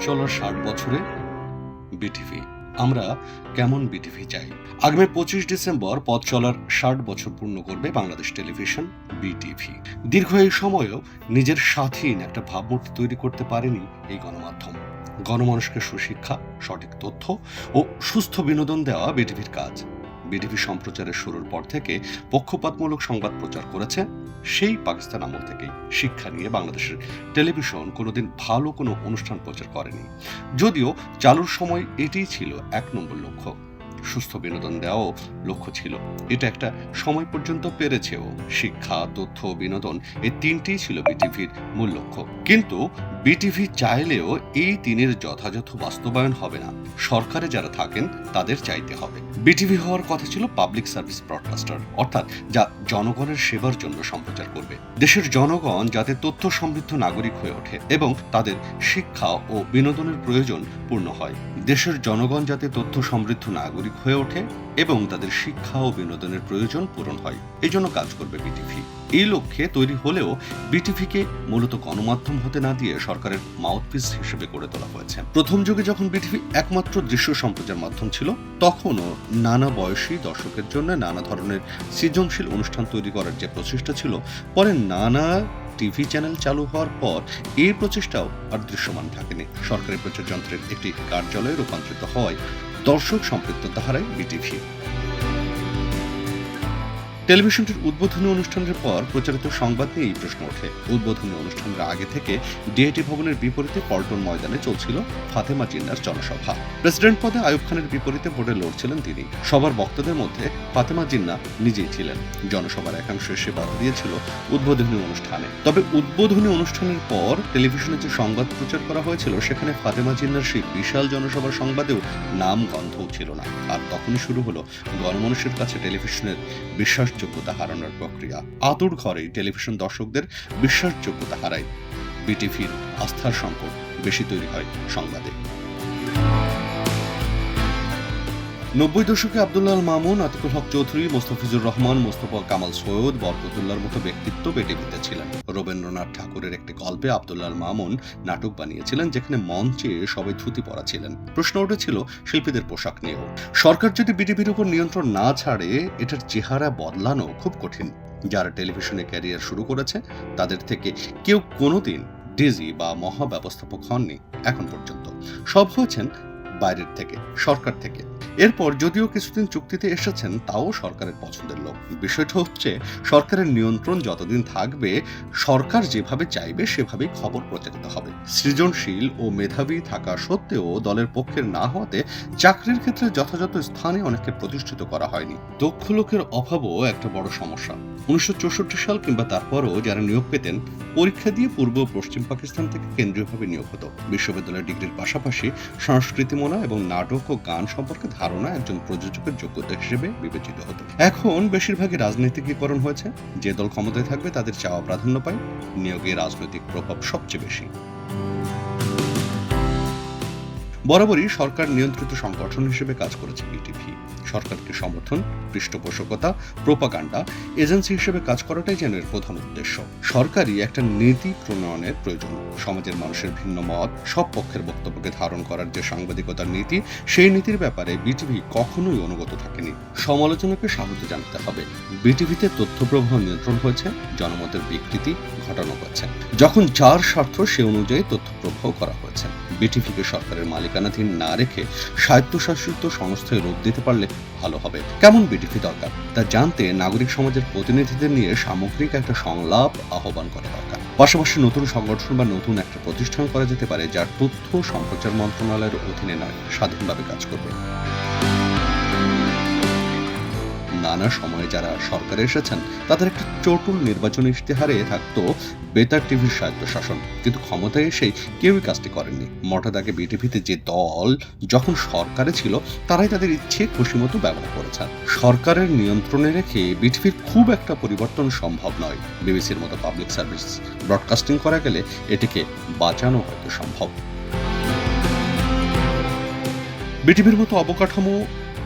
চলার ষাট বছরে বিটিভি আমরা কেমন বিটিভি চাই? আগামী পঁচিশ ডিসেম্বর পথ চলার ষাট বছর পূর্ণ করবে বাংলাদেশ টেলিভিশন বিটিভি দীর্ঘ এই সময়েও নিজের স্বাধীন একটা ভাবমূর্তি তৈরি করতে পারেনি এই গণমাধ্যম। গণমানুষকে সুশিক্ষা, সঠিক তথ্য ও সুস্থ বিনোদন দেওয়া বিটিভির কাজ। বিটিভি সম্প্রচারের শুরুর পর থেকে পক্ষপাতমূলক সংবাদ প্রচার করেছে, সেই পাকিস্তান আমল থেকেই শিক্ষা নিয়ে বাংলাদেশের টেলিভিশন কোনোদিন ভালো কোনো অনুষ্ঠান প্রচার করেনি। যদিও চালুর সময় এটিই ছিল এক নম্বর লক্ষ্য। সুস্থ বিনোদন দেওয়াও লক্ষ্য ছিল। এটা একটা সময় পর্যন্ত পেরেছেও। শিক্ষা, তথ্য, বিনোদন এই তিনটিই ছিল বিটিভির মূল লক্ষ্য। কিন্তু বিটিভি চাইলেও এই তিনের যথাযথ বাস্তবায়ন হবে না। সরকারে যারা থাকেন, তাদের চাইতে হবে। বিটিভি হওয়ার কথা ছিল পাবলিক সার্ভিস ব্রডকাস্টার, অর্থাৎ যা জনগণের সেবার জন্য সম্প্রচার করবে। দেশের জনগণ যাতে তথ্য সমৃদ্ধ নাগরিক হয়ে ওঠে এবং তাদের শিক্ষা ও বিনোদনের প্রয়োজন পূর্ণ হয়। দেশের জনগণ যাতে তথ্য সমৃদ্ধ নাগরিক হয়ে ওঠে এবং তাদের শিক্ষা ও বিনোদনের প্রয়োজন পূরণ হয়। এই জন্য কাজ করবে বিটিভি এই লক্ষ্যে তৈরি হলেও বিটিভিকে মূলত গণমাধ্যম হতে না দিয়ে সরকারের মাউথপিস হিসেবে গড়ে তোলা হয়েছে। প্রথম যুগে যখন বিটিভি একমাত্র দৃশ্য সম্প্রচার মাধ্যম ছিল, তখনও নানা বয়সী দর্শকের জন্য নানা ধরনের সৃজনশীল অনুষ্ঠান তৈরি করার যে প্রচেষ্টা ছিল, পরে নানা টিভি চ্যানেল চালু হওয়ার পর এই প্রচেষ্টাও আর দৃশ্যমান থাকেনি। সরকারি প্রচার যন্ত্রের একটি কার্যালয়ে রূপান্তরিত হওয়ায় দর্শক সম্পৃক্ততা হারায় বিটিভি টেলিভিশনটির উদ্বোধনী অনুষ্ঠানের পর প্রচারিত সংবাদ নিয়ে এই প্রশ্ন ওঠে। উদ্বোধনী অনুষ্ঠানের আগে থেকে ডিআইটি ভবনের বিপরীতে পল্টন ময়দানে চলছিল ফাতেমা জিন্নার জনসভা। প্রেসিডেন্ট পদে আয়ুব খানের বিপরীতে ভোটে লড়ছিলেন তিনি। সবার বক্তাদের মধ্যে ফাতেমা জিন্না নিজেই ছিলেন। জনসভার একাংশ এসে বাধা দিয়েছিল উদ্বোধনী অনুষ্ঠানে। তবে উদ্বোধনী অনুষ্ঠানের পর টেলিভিশনে যে সংবাদ প্রচার করা হয়েছিল, সেখানে ফাতেমা জিন্নার সেই বিশাল জনসভার সংবাদেও নাম গন্ধও ছিল না। আর তখনই শুরু হলো গণমানুষের কাছে টেলিভিশনের বিশ্বাসযোগ্যতা হারানোর প্রক্রিয়া। আতুর ঘরে টেলিভিশন দর্শকদের বিশ্বাসযোগ্যতা হারায়। বিটিভির আস্থার সংকট বেশি তৈরি হয় সংবাদে। নব্বই দশকে আব্দুল্লাহ মামুন, আতিকুল হক চৌধুরী, মোস্তাফিজুর রহমান, মোস্তফা কামাল সৈয়দ, বরকতুল্লাহর মতো ব্যক্তিত্ব বেটেবিতে ছিলেন রবীন্দ্রনাথ ঠাকুরের একটি গল্পে আব্দুল্লাহ মামুন নাটক বানিয়েছিলেন, যেখানে মঞ্চে সবাই ধুতি পরা ছিলেন প্রশ্ন উঠেছিল, শিল্পীদের পোশাক নিয়েও। সরকার যদি বিটিভির উপর নিয়ন্ত্রণ না ছাড়ে, এটার চেহারা বদলানো খুব কঠিন। যারা টেলিভিশনে ক্যারিয়ার শুরু করেছে, তাদের থেকে কেউ কোনোদিন ডিজি বা মহাব্যবস্থাপক হননি, এখন পর্যন্ত। সব হয়েছেন বাইরের থেকে, সরকার থেকে। এরপর যদিও কিছুদিন চুক্তিতে এসেছেন, তাও সরকারের পছন্দের লোক। বিষয়টা হচ্ছে, সরকারের নিয়ন্ত্রণ যতদিন থাকবে, সরকার যেভাবে চাইবে, সেভাবেই খবর প্রচারিত হবে। সৃজনশীল ও মেধাবী থাকা সত্ত্বেও দলের পক্ষের না হওয়াতে চাকরির ক্ষেত্রে যথাযথ স্থানে অনেককে প্রতিষ্ঠিত করা হয়নি। দক্ষ লোকের অভাবও একটা বড় সমস্যা। উনিশশো চৌষট্টি সাল কিংবা তারপরও যারা নিয়োগ পেতেন, পরীক্ষা দিয়ে পূর্ব পশ্চিম পাকিস্তান থেকে কেন্দ্রীয়ভাবে নিয়োগ হতো। বিশ্ববিদ্যালয়ের ডিগ্রির পাশাপাশি সংস্কৃতিমনা এবং নাটক ও গান সম্পর্কে ধারণা একজন প্রযোজকের যোগ্যতা হিসেবে বিবেচিত হতো। এখন বেশিরভাগই রাজনীতিকীকরণ হয়েছে। যে দল ক্ষমতায় থাকবে তাদের চাওয়া প্রাধান্য পায়। নিয়োগে রাজনৈতিক প্রভাব সবচেয়ে বেশি। বরাবরই সরকার নিয়ন্ত্রিত সংগঠন হিসেবে কাজ করেছে বিটিভি। সরকারকে সমর্থন, পৃষ্ঠপোষকতা, প্রোপাগান্ডা, এজেন্সি হিসেবে কাজ করাটাই যেন এর প্রধান উদ্দেশ্য। সরকারই একটা নীতি প্রণয়নের প্রয়োজন। সমাজের মানুষের ভিন্ন মত, সব পক্ষের বক্তব্যকে ধারণ করার যে সাংবাদিকতার নীতি, সেই নীতির ব্যাপারে বিটিভি কখনোই অনুগত থাকেনি। সমালোচনাকে স্বাগত জানাতে হবে। বিটিভিতে তথ্য প্রবাহ নিয়ন্ত্রণ হয়েছে, জনমতের বিকৃতি ঘটানো হয়েছে। যখন যার স্বার্থ, সে অনুযায়ী তথ্য প্রবাহ করা হয়েছে। বিটিভিকে সরকারের মালিকানাধীন না রেখে স্বায়ত্তশাসিত সংস্থায় রূপ দিতে পারলে ভালো হবে। কেমন বিটিপি দরকার? তা জানতে নাগরিক সমাজের প্রতিনিধিদের নিয়ে সামগ্রিক একটা সংলাপ আহ্বান করা দরকার। পাশাপাশি নতুন সংগঠন বা নতুন একটা প্রতিষ্ঠান করা যেতে পারে, যার তথ্য সম্প্রচার মন্ত্রণালয়ের অধীনে নয়, স্বাধীনভাবে কাজ করবে। নানা সময়ে যারা সরকারে এসেছেন, তাদের একটা চটুল নির্বাচনী ইশতেহারে থাকতো বেতার টিভির স্বায়ত্ত শাসন। কিন্তু ক্ষমতায় এসেই কেউই কাজটি করেননি। মঠাদাকে বিটিভিতে যে দল যখন সরকারে ছিল, তারাই তাদের ইচ্ছে, খুশি মতো ব্যবহার করেছেন সরকারের নিয়ন্ত্রণে রেখে বিটিভির খুব একটা পরিবর্তন সম্ভব নয়। বিবিসির মতো পাবলিক সার্ভিস ব্রডকাস্টিং করা গেলে এটিকে বাঁচানো হয়তো সম্ভব। বিটিভির মতো অবকাঠামো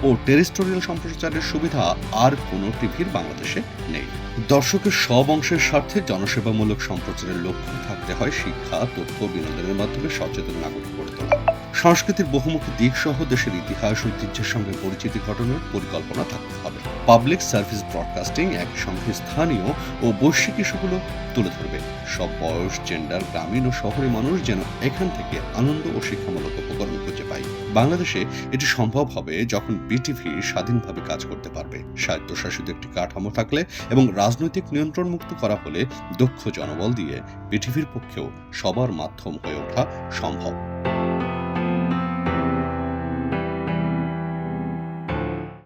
ও টেরিস্টোরিয়াল সম্প্রচারের সুবিধা আর কোনো টিভির বাংলাদেশে নেই। দর্শকের সব অংশের স্বার্থে জনসেবামূলক সম্প্রচারের লক্ষ্য থাকতে হয় শিক্ষা, তথ্য, বিনোদনের মাধ্যমে সচেতন নাগরিক গড়ে তোলা সংস্কৃতির বহুমুখী দিক সহ দেশের ইতিহাস, ঐতিহ্যের সঙ্গে পরিচিতি ঘটনার পরিকল্পনা থাকতে হবে। পাবলিক সার্ভিস ব্রডকাস্টিং একই সঙ্গে স্থানীয় ও বৈশ্বিক ইস্যুগুলো তুলে ধরবে। সব বয়স, জেন্ডার, গ্রামীণ ও শহরে মানুষ যেন এখান থেকে আনন্দ ও শিক্ষামূলক উপকরণ খুঁজে পায়। বাংলাদেশে এটি সম্ভব হবে যখন বিটিভি স্বাধীনভাবে কাজ করতে পারবে। স্বায়ত্তশাসিত একটি কাঠামো থাকলে এবং রাজনৈতিক নিয়ন্ত্রণ মুক্ত করা হলে দক্ষ জনবল দিয়ে বিটিভির পক্ষেও সবার মাধ্যম হয়ে ওঠা সম্ভব।